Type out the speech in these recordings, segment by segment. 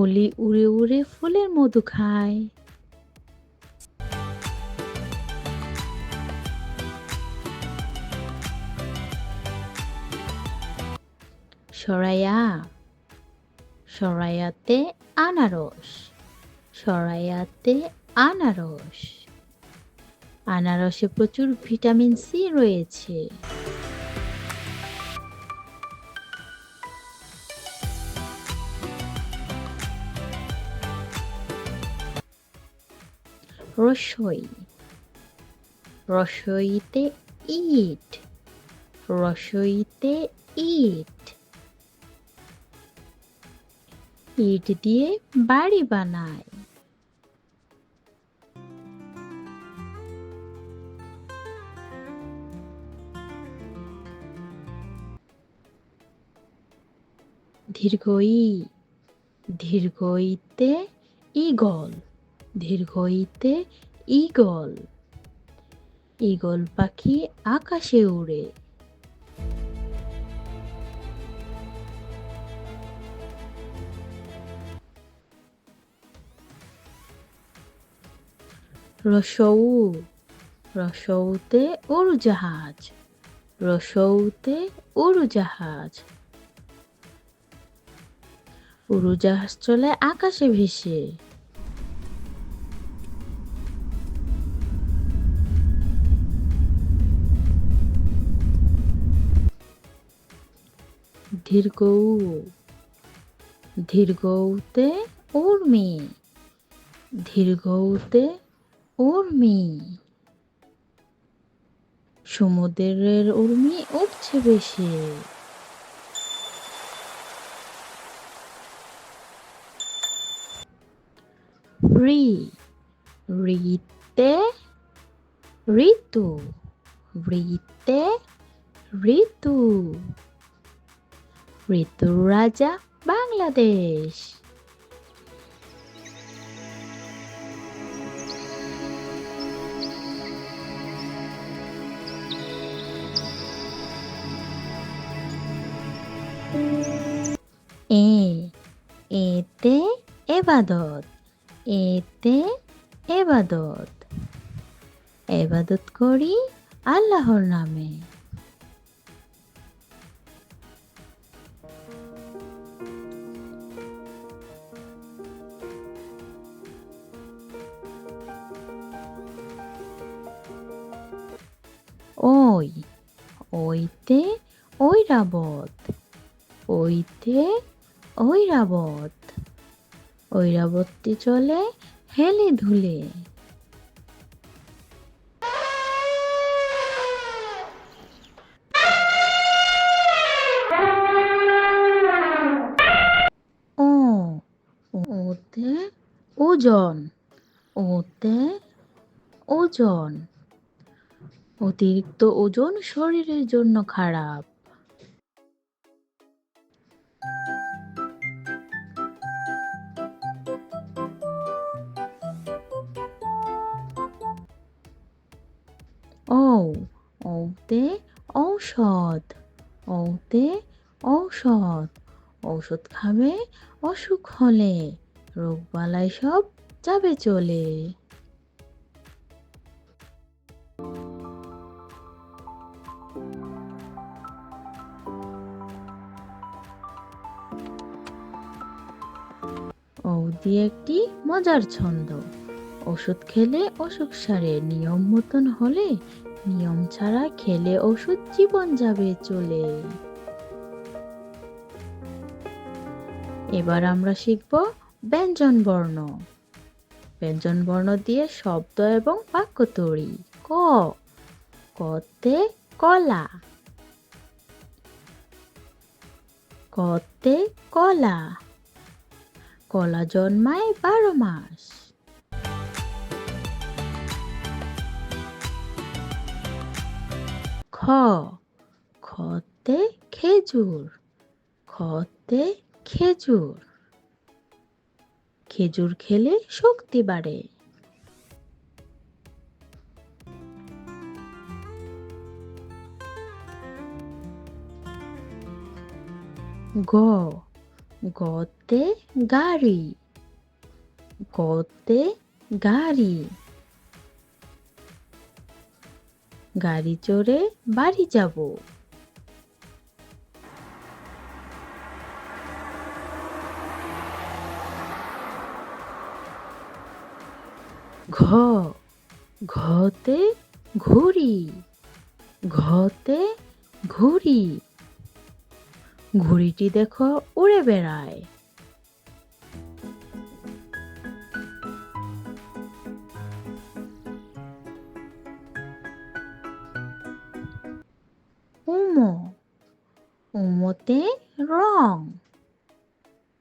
অলি উড়ে উড়ে ফুলের মধু খায়। সরাইয়া সরাইয়াতে আনারস সরাইয়াতে আনারস। আনারসে প্রচুর ভিটামিন সি রয়েছে। রসই। রসইতে ইট। রসইতে ইট। ইট দিয়ে বাড়ি বানায়। দীর্ঘই দীর্ঘইতে ইগল দীর্ঘইতে ইগল ইগল পাখি আকাশে উড়ে। রসৌ, রসৌতে উড়োজাহাজ। রসৌতে উড়োজাহাজ। উড়োজাহাজ চলে আকাশে ভেসে। দীর্ঘৌ দীর্ঘৌতে উর্মি দীর্ঘৌতে উর্মি। সমুদ্রের উর্মি উঠছে বেশি। রি রিতে ঋতু রিতে ঋতু। ঋতুর রাজা বাংলাদেশ। এ এতে এবাদত এতে এবাদত। এবাদত করি আল্লাহর নামে। ওই ওইতে ঐরাবত ওইতে ঐরাবত ঐরাবতটি চলে হেলে ধুলে ও ওতে ওজন ওতে ওজন অতিরিক্ত ওজন শরীরের জন্য খারাপ। ও ওতে ঔষধ ওতে ঔষধ। ঔষধ খাবে, অসুখ হলে রোগবালাই সব যাবে চলে। ঔদি একটি মজার ছন্দ। ওষুধ খেলে অসুখ সারে, নিয়ম মতন হলে নিয়ম ছাড়া খেলে ওষুধ জীবন যাবে চলে। এবার আমরা শিখব ব্যঞ্জন বর্ণ। ব্যঞ্জন বর্ণ দিয়ে শব্দ এবং বাক্য তৈরি। ক। কতে কলা। কতে কলা। কলা জন্মায় বারো মাস। খ খতে খেজুর খতে খেজুর। খেজুর খেলে শক্তি বাড়ে। গ গতে গাড়ি গতে গাড়ি। গাড়ি চড়ে বাড়ি যাব। ঘ ঘতে ঘুড়ি ঘতে ঘুড়ি ঘুড়িটি দেখো উড়ে বেড়ায়। উমো উমোতে রং।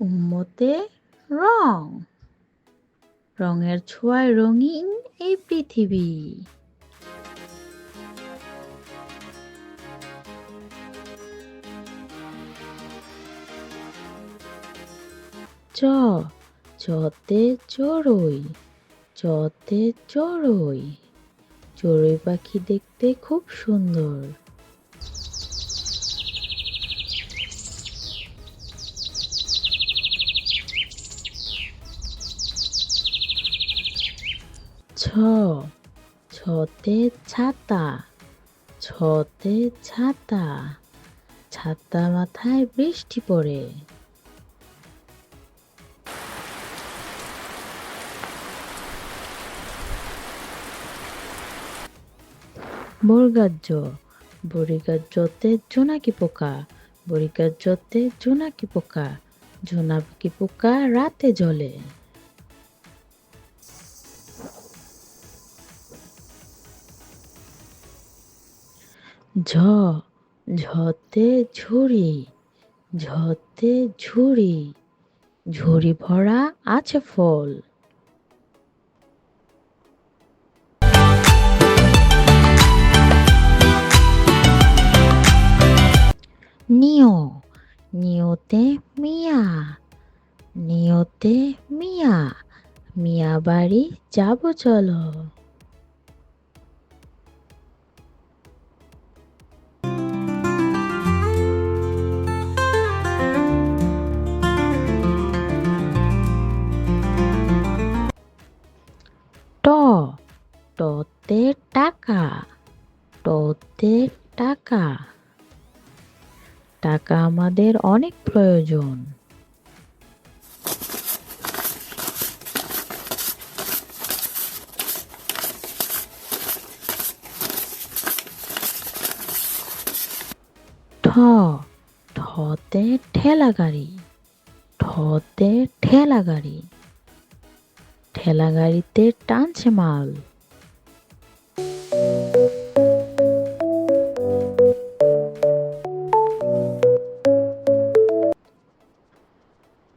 উমোতে রং। রঙের ছোঁয়ায় রঙিন এই পৃথিবী। চ চতে চড়ুই চতে চড়ুই। চড়ুই পাখি দেখতে খুব সুন্দর। ছ, ছতে ছাতা ছতে ছাতা। ছাতা মাথায় বৃষ্টি পড়ে। বর্গাজ্য বরিগাজ্যতে জোনাকি পোকা বরিগাজ্যতে জোনাকি পোকা জোনাকি পোকা রাতে জ্বলে। ঝ ঝতে ঝুড়ি ঝতে ঝুড়ি ঝুড়ি ভরা আছে ফল। নিওতে মিয়া। নিওতে মিয়া। মিয়া বাড়ি যাব চলো। ট। টতে টাকা। টতে টাকা। টাকা আমাদের অনেক প্রয়োজন। ঠ, ঠতে ঠেলা গাড়ি, ঠতে ঠেলা গাড়ি। ঠেলা গাড়িতে টানছে মাল।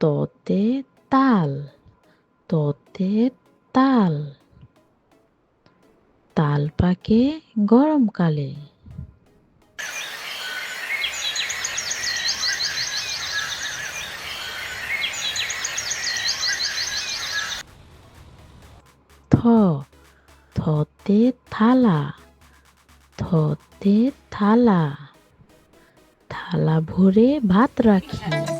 ততে তাল ততে তাল তাল পাকে গরমকালে থ। থতে থালা। থতে থালা। থালা ভরে ভাত রাখি।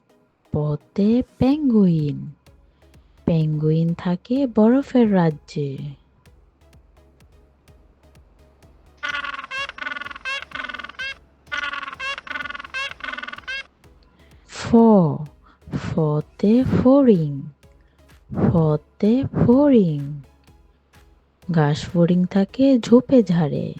পতে পেঙ্গুইন। পেঙ্গুইন থাকে বরফের রাজ্যে। ফ, ফতে ফড়িং ফতে ফড়িং ঘাস ফড়িং থাকে ঝোপে ঝাড়ে।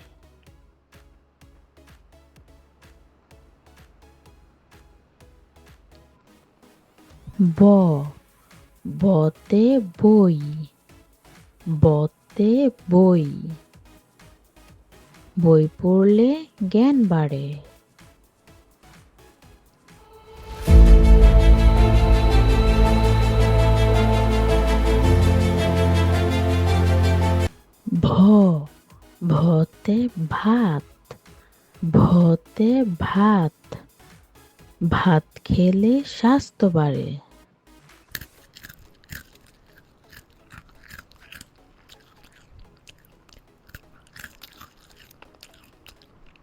ব, বতে বই বতে বই। বই পড়লে জ্ঞান বাড়ে। ভ, ভতে ভাত ভতে ভাত। ভাত খেলে স্বাস্থ্য বাড়ে।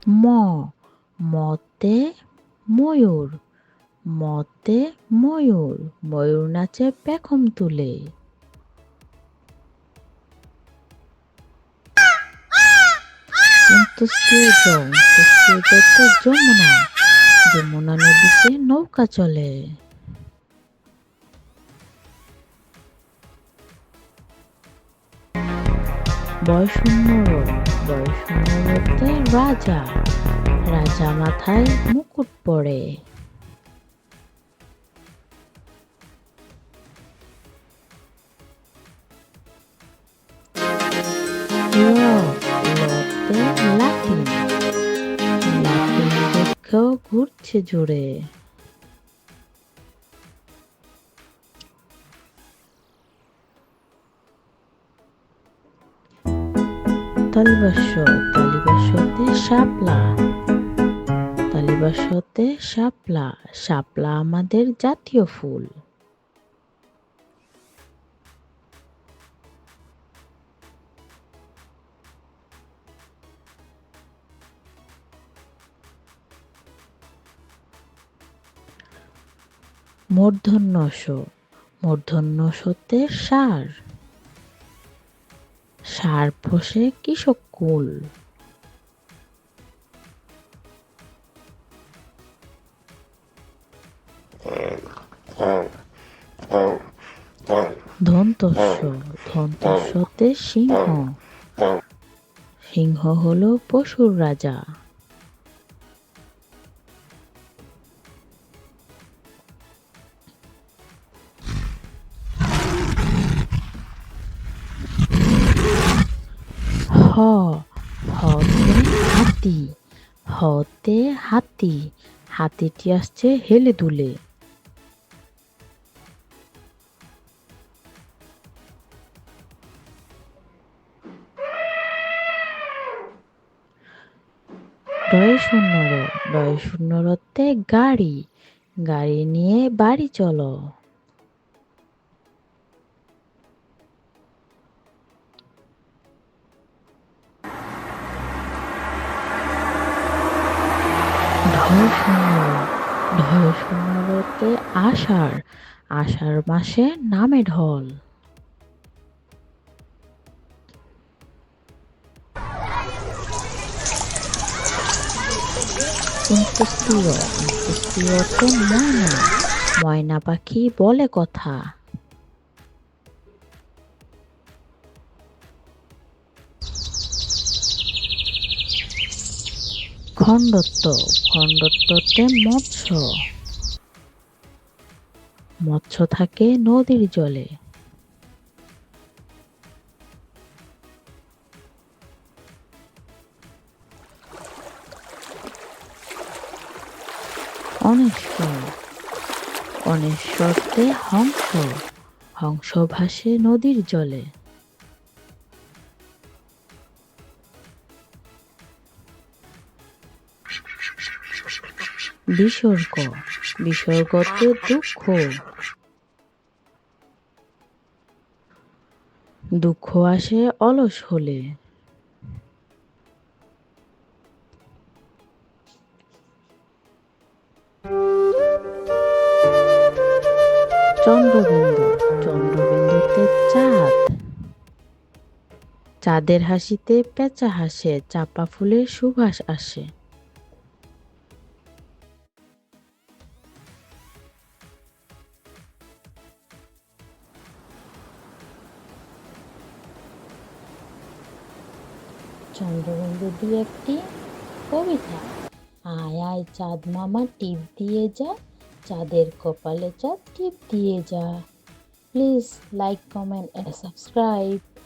ম মতে ময়ূর মতে ময়ূর ময়ূর নাচে পেখম তুলে। যমুনা যমুনা নদীতে নৌকা চলে। বয়শূন্যতে রাজা রাজা মাথায় মুকুট পরে ঘুরছে জুড়ে তালিবাস্যতে শাপলা তালিবাস্যতে শাপলা শাপলা আমাদের জাতীয় ফুল। মূর্ধন্যস মূর্ধন্যসতে সার। সার কৃষক কুল। ধন্তস্য ধন্তস্বতে সিংহ। সিংহ হলো পশুর রাজা। হতে হাতি, হাতিটি আসছে হেলে দুলে। ডয় শূন্য ডয় শূন্য রতে গাড়ি গাড়ি নিয়ে বাড়ি চলো। শূন্যতে আষাঢ় আষাঢ় মাসে নামে ঢল। ময়না ময়না পাখি বলে কথা। খণ্ডত্ব খণ্ডত্বতে মৎস্য। মৎস্য থাকে নদীর জলে। অনেশ্বর। অনেশ্বরতে হংস। হংস ভাসে নদীর জলে। বিসর্গ। বিসর্গতে দুঃখ। দুঃখ আসে অলস হলে। চন্দ্রবিন্দু, চন্দ্রবিন্দুতে চাঁদ। চাঁদের হাসিতে পেঁচা হাসে, চাপা ফুলের সুবাস আসে। চন্দ্রবিন্দু একটি কবিতা। আয় আয়, চাঁদ মামা, টিপ দিয়ে যা। চাঁদের কপালে চাঁদ টিপ দিয়ে যা। Please like comment and subscribe